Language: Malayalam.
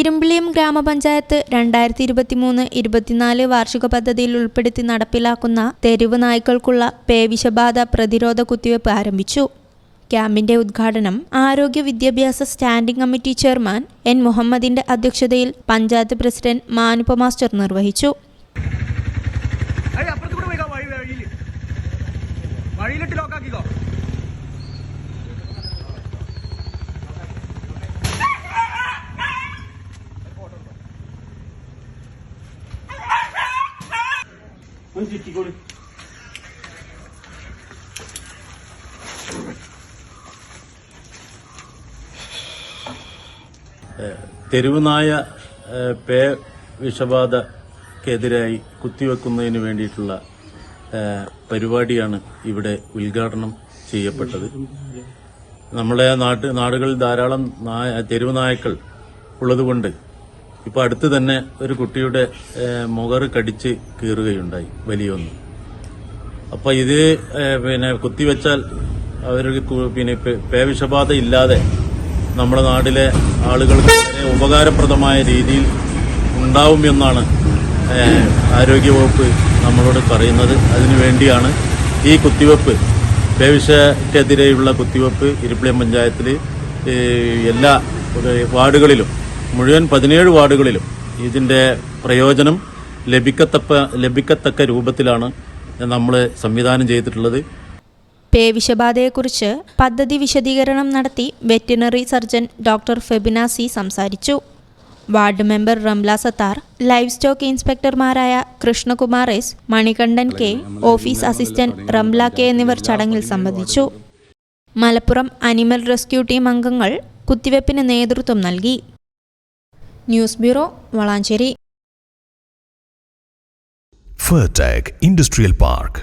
ഇരുമ്പിളിയം ഗ്രാമപഞ്ചായത്ത് രണ്ടായിരത്തി ഇരുപത്തിമൂന്ന് ഇരുപത്തിനാല് വാർഷിക പദ്ധതിയിൽ ഉൾപ്പെടുത്തി നടപ്പിലാക്കുന്ന തെരുവ് നായ്ക്കൾക്കുള്ള പേവിഷബാധ പ്രതിരോധ കുത്തിവയ്പ് ആരംഭിച്ചു. ക്യാമ്പിന്റെ ഉദ്ഘാടനം ആരോഗ്യ വിദ്യാഭ്യാസ സ്റ്റാൻഡിംഗ് കമ്മിറ്റി ചെയർമാൻ എൻ മുഹമ്മദിന്റെ അധ്യക്ഷതയിൽ പഞ്ചായത്ത് പ്രസിഡന്റ് മാനുപ മാസ്റ്റർ നിർവഹിച്ചു. ഒന്ന് ചുറ്റിക്കോളി തെരുവനായ പേ വിഷബാധക്കെതിരായി കുത്തിവെക്കുന്നതിന് വേണ്ടിയിട്ടുള്ള പരിപാടിയാണ് ഇവിടെ ഉദ്ഘാടനം ചെയ്യപ്പെട്ടത്. നമ്മുടെ നാട്ട് നാടുകളിൽ ധാരാളം തെരുവ് നായക്കൾ ഉള്ളതുകൊണ്ട് ഇപ്പോൾ അടുത്ത് തന്നെ ഒരു കുട്ടിയുടെ മുഖറ് കടിച്ച് കീറുകയുണ്ടായി വലിയൊന്ന്. അപ്പൊ ഇത് പിന്നെ കുത്തിവെച്ചാൽ അവർക്ക് പിന്നെ പേവിഷബാധ ഇല്ലാതെ നമ്മുടെ നാട്ടിലെ ആളുകൾക്ക് വളരെ ഉപകാരപ്രദമായ രീതിയിൽ ഉണ്ടാവും എന്നാണ് ആരോഗ്യവകുപ്പ് നമ്മളോട് പറയുന്നത്. അതിനുവേണ്ടിയാണ് ഈ കുത്തിവെപ്പ് പേവിഷക്കെതിരെയുള്ള കുത്തിവെപ്പ് ഇരിപ്പിളിയം പഞ്ചായത്തിൽ എല്ലാ വാർഡുകളിലും മുഴുവൻ പതിനേഴ് വാർഡുകളിലും ഇതിന്റെ പ്രയോജനം ലഭിക്കത്തക്ക ലഭിക്കത്തക്ക രൂപത്തിലാണ് നമ്മൾ സംവിധാനം ചെയ്തിട്ടുള്ളത്. പേവിഷബാധയെക്കുറിച്ച് പദ്ധതി വിശദീകരണം നടത്തി വെറ്റിനറി സർജൻ ഡോക്ടർ ഫെബിനാസി സംസാരിച്ചു. Ward member Ramla Sathar livestock ഇൻസ്പെക്ടർമാരായ Krishnakumar S Manikandan K office assistant Ramla K എന്നിവർ ചടങ്ങിൽ സംബന്ധിച്ചു. മലപ്പുറം അനിമൽ റെസ്ക്യൂ ടീം അംഗങ്ങൾ കുത്തിവെപ്പിന് നേതൃത്വം നൽകി. News bureau Valanchery Fertech Industrial Park